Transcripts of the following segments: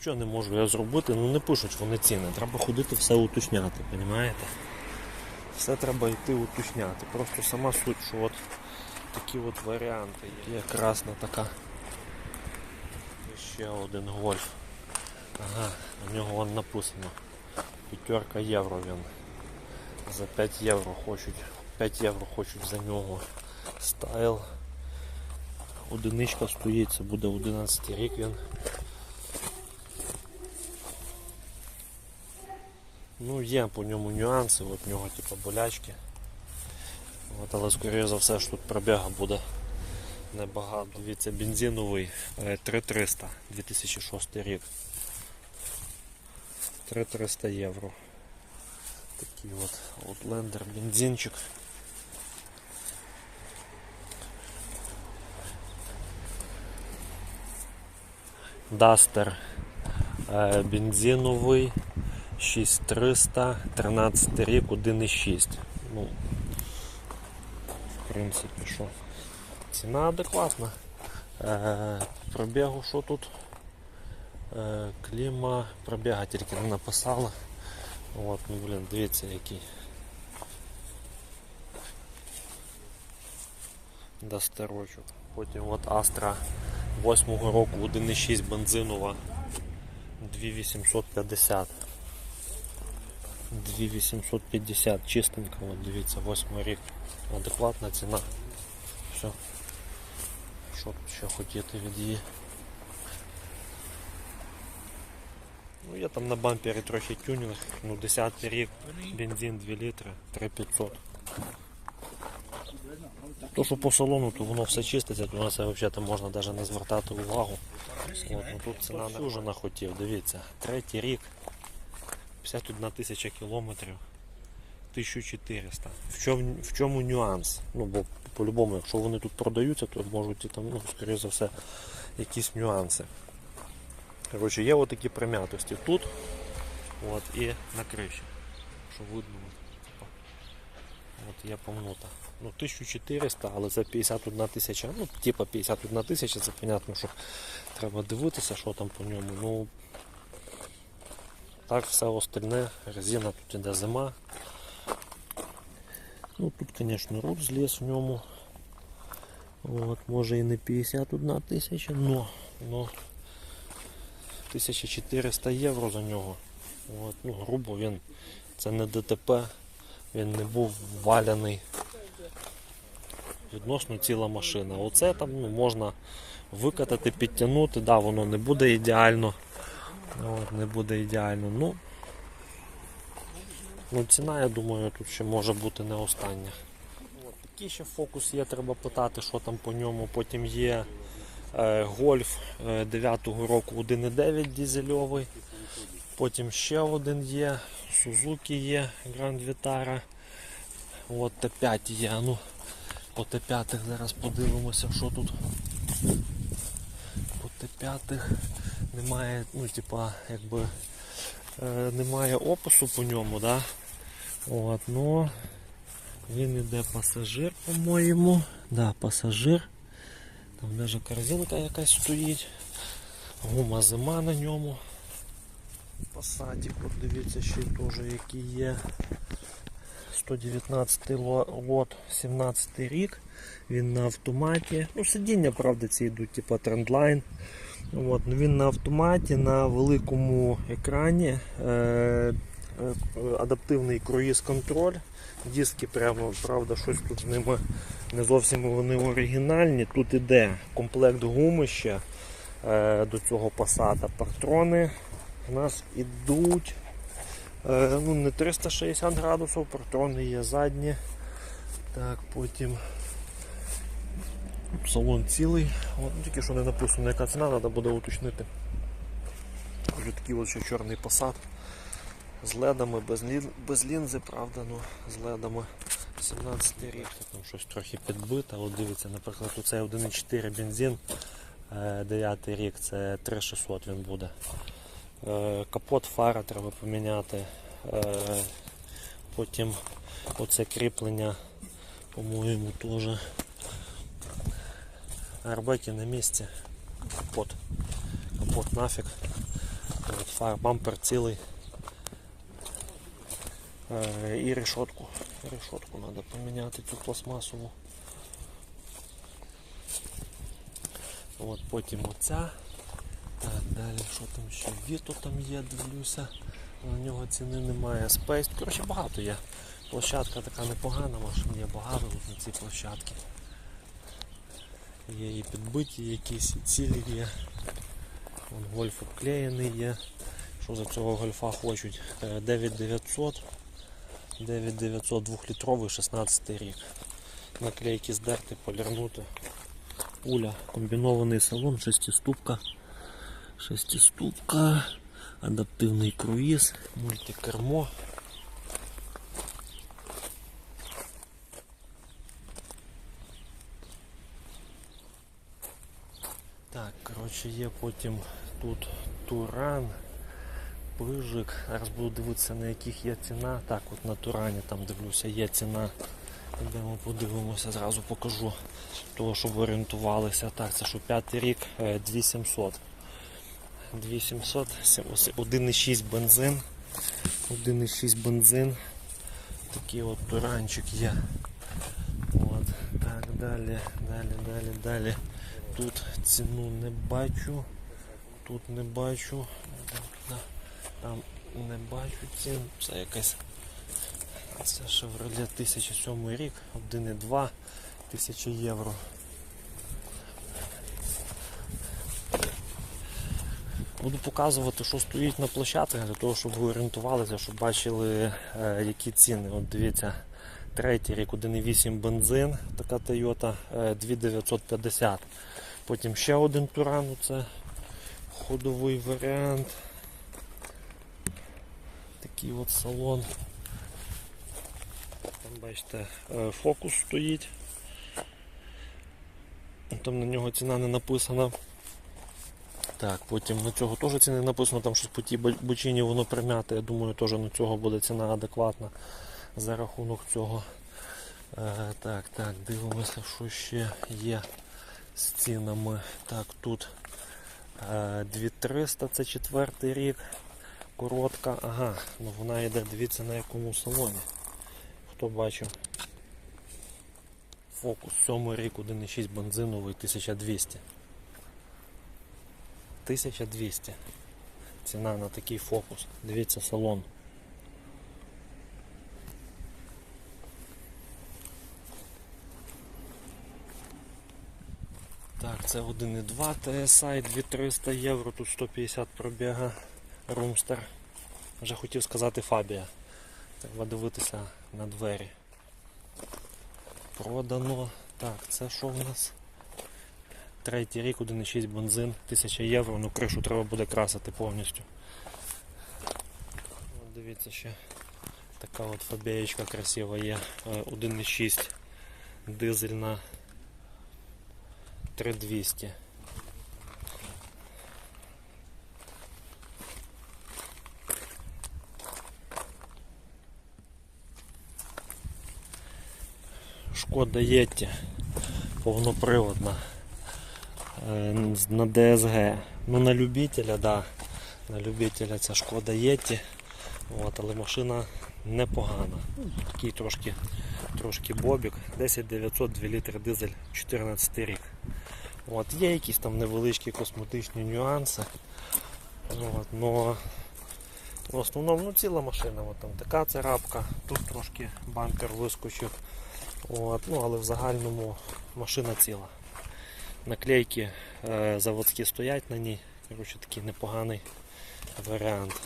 нічого не можу я зробити, ну не пишуть вони ціни. Треба ходити все уточняти, розумієте? Все треба йти уточняти. Просто сама суть, що от такі от варіанти. Є красна така. І ще один гольф. Ага, на нього вон написано. П'ятерка євро він. За 5 євро хочуть. 5 євро хочуть за нього. Стайл. Одиничка стоїть, це буде 11 рік він. Ну, є по ньому нюанси, от в нього типу болячки. От, але скоріше за все що тут пробіга буде небагато. Дивіться, бензиновий е, 3300 2006 рік. 3300 євро. Такий от Outlander бензинчик. Дастер е, бензиновий 6300, 13 рік, 1,6. Ну, в принципі, що. Ціна адекватна. Е, пробігу що тут? Е, кліма, пробіга тільки не написала. От, ну блін, дивіться який. Дастерочок. Потім от Astra 8 року 1,6 бензинова 2850. 2850 чистенько, от дивіться, 8 рік. Адекватна ціна. Все. Що тут ще хотіти від її? Ну є там на бампері трохи тюнінг, ну 10 рік, бензин 2 літри, 3500. То, що по салону, то воно все чиститься, то на це взагалі можна навіть не звертати увагу. От, ну, тут ціна не вже нахотів, дивіться, третій рік, 51 тисяча кілометрів, 1400. В чому, в чому нюанс? Ну, бо по-любому, якщо вони тут продаються, то можуть і там, ну, скоріше за все, якісь нюанси. Коротше, є отакі прим'ятості тут от, і на криші. Що видно, от, от є помнута. Ну, 1400, але це 51 тисяча. Ну, типа 51 тисяча, це понятно, що треба дивитися, що там по ньому. Ну, так, все остальне, резина тут іде зима. Ну, тут, звісно, руль зліз в ньому. От, може і не 51 тисяча, но, но 1400 євро за нього. От, ну, грубо він, це не ДТП, він не був валяний. Відносно ціла машина. Оце там ну, можна викатати, підтягнути, да, воно не буде ідеально. От, не буде ідеально. Ну, ну, ціна, я думаю, тут ще може бути не остання. От, такий ще фокус є, треба питати, що там по ньому. Потім є е, гольф е, 9-го року 1,9 дізельовий. Потім ще один є, Сузуки є, Grand Vitara. От Т5 є. Ну, по Т5 зараз подивимося, що тут. Т5 немає, ну, типа, якби е, немає опису по ньому, да? От, ну, він іде пасажир, по-моєму. Да, пасажир. Там навіть корзинка якась стоїть. Гума зима на ньому. Пасатик, от дивіться, ще теж який є. 119 ло- лот, 17 рік. Він на автоматі. Ну, сидіння, правда, ці йдуть, типу трендлайн. От, ну, він на автоматі на великому екрані. Е, е, адаптивний круїз-контроль. Диски прямо, правда, щось тут з ними не зовсім вони оригінальні. Тут іде комплект гуми ще е, до цього пасата. Партрони у нас ідуть ну, не 360 градусів, партрони є задні. Так, потім салон цілий. От, ну, тільки що не написано, яка ціна, треба буде уточнити. Вже такий ще чорний посад з ледами, без, без лінзи, правда, ну, з ледами. 17 рік, там щось трохи підбите. От дивіться, наприклад, оцей 1,4 бензин, 9 рік, це 3600 він буде. Е, Капот фара треба поміняти. Е, Потім оце кріплення, по-моєму, теж. Арбеки на місці. Капот. Капот нафіг. Фар, бампер цілий. Е, і решетку. Решетку треба поміняти цю пластмасову. От потім оця. Так, далі що там ще? Віто там є, дивлюся. На нього ціни немає. Space. Коротше, багато є. Площадка така непогана, машин є багато тут на цій площадці. Є і підбиті якісь, і цілі є. Вон гольф обклеєний є. Що за цього гольфа хочуть? Е, 9900. 9900 2-літровий 16 рік. Наклейки здерти, полірнути. Уля, комбінований салон, шестиступка. Шестиступка, адаптивний круїз, мультикермо. Так, коротше, є потім тут туран, пижик. Зараз буду дивитися на яких є ціна. Так, от на турані там дивлюся, є ціна. Йдемо подивимося, зразу покажу того, щоб орієнтувалися. Так, це що п'ятий рік, е, 2700. 2700, 1,6 бензин. 1,6 бензин. Такий от туранчик є. От, так, далі, далі, далі, далі. Тут ціну не бачу. Тут не бачу. Там не бачу цін. Це якась. Це Chevrolet 1007 рік, 1,2 тисячі євро. Буду показувати, що стоїть на площадці, для того, щоб ви орієнтувалися, щоб бачили, е, які ціни. От дивіться, третій рік 1,8 бензин, така Toyota е, 2950. Потім ще один Туран, це ходовий варіант. Такий от салон. Там бачите, е, фокус стоїть. Там на нього ціна не написана. Так, потім на цього теж ціни написано, там щось по тій бо- бочині воно примяте. Я думаю, теж на цього буде ціна адекватна за рахунок цього. Е, так, так, дивимося, що ще є з цінами. Так, тут е, 2300, це четвертий рік. Коротка, ага, ну вона йде, дивіться на якому салоні. Хто бачив? Фокус 7 рік, 1,6 бензиновий, 1200. 1200. Ціна на такий фокус. Дивіться салон. Так, це 1,2 TSI, 2300 євро, тут 150 пробіга. Румстер. Вже хотів сказати Фабія. Треба дивитися на двері. Продано. Так, це що в нас? Третій рік, 1,6 бензин, 1000 євро, ну кришу треба буде красити повністю. От дивіться ще така от фабієчка красива є. Е, 1,6 дизельна 3200. Шкода Єтті повноприводна на DSG. Ну на любителя, да. На любителя ця шкода Єтті. От, але машина непогана. Такий трошки, трошки бобік. 10900 2 літри дизель 14 рік. От, є якісь там невеличкі косметичні нюанси. От, но в основному ну, ціла машина. От, там така царапка, тут трошки бампер вискочив. От, ну, але в загальному машина ціла. Наклейки е, заводські стоять на ній. Коротше, такий непоганий варіант.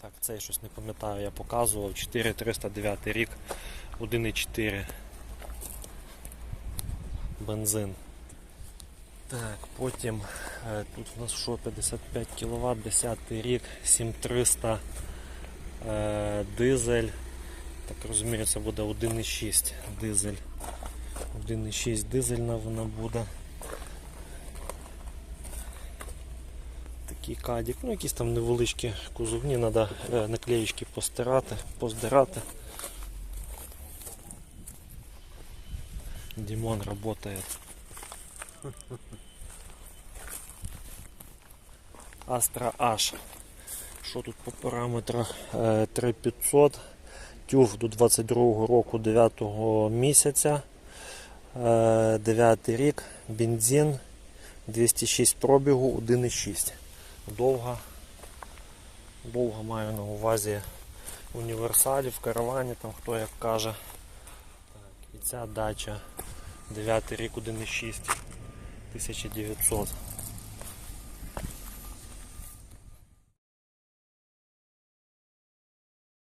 Так, цей щось не пам'ятаю, я показував. 4309 рік, 1,4 бензин. Так, потім тут у нас що 55 кВт, 10 рік, 7300 е, дизель. Так розумію, це буде 1,6 дизель. 1,6 дизельна вона буде. Такий кадік, ну якісь там невеличкі кузовні, треба наклеїчки постирати, поздирати. Димон работает. Astra H. Що тут по параметрах? Е, 3500. TÜV до 22 року 9 місяця. Е, 9 рік. Бензин 206 пробігу 1,6. Довга. Довга маю на увазі універсалі, в каравані, там хто як каже. Так, і ця дача 9 рік 1,6 1900.